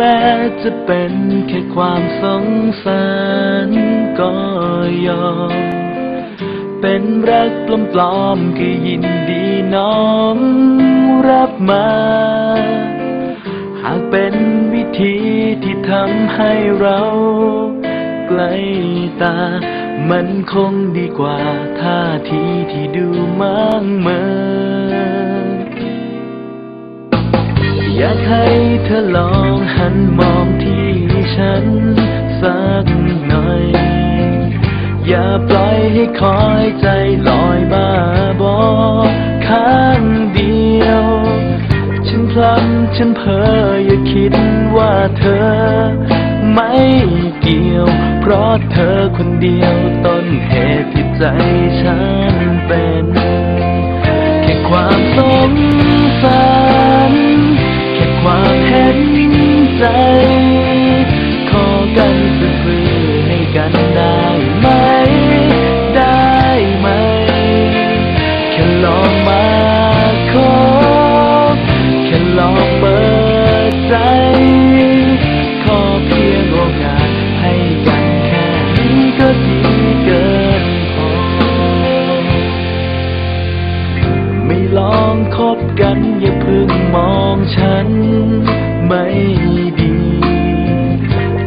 แม้จะเป็นแค่ความสงสารก็ยอม เป็นรักปลอมๆก็ยินดีน้อมรับมา หากเป็นวิธีที่ทำให้เราใกล้ตา มันคงดีกว่าท่าทีที่ดูมั่งเมิน อยากให้เธอลองหันมองที่ฉันสักหน่อย อย่าปล่อยให้คอยใจลอยบ้าบอข้างเดียว ฉันพลันฉันเพ้ออย่าคิดว่าเธอ ไม่เกี่ยว เพราะเธอคนเดียวต้นเหตุที่ใจฉันเป็น แค่ความสงสาร คบกันอย่าเพิ่งมองฉันไม่ดี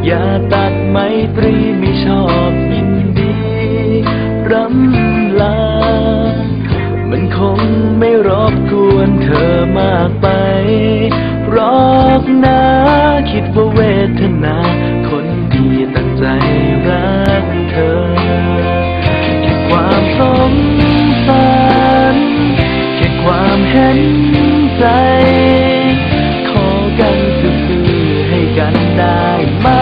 อย่าตัดไมตรีไม่ชอบยินดีรำลา มันคงไม่รบกวนเธอมากไปรอกนะคิดว่าเวทนา gandai ma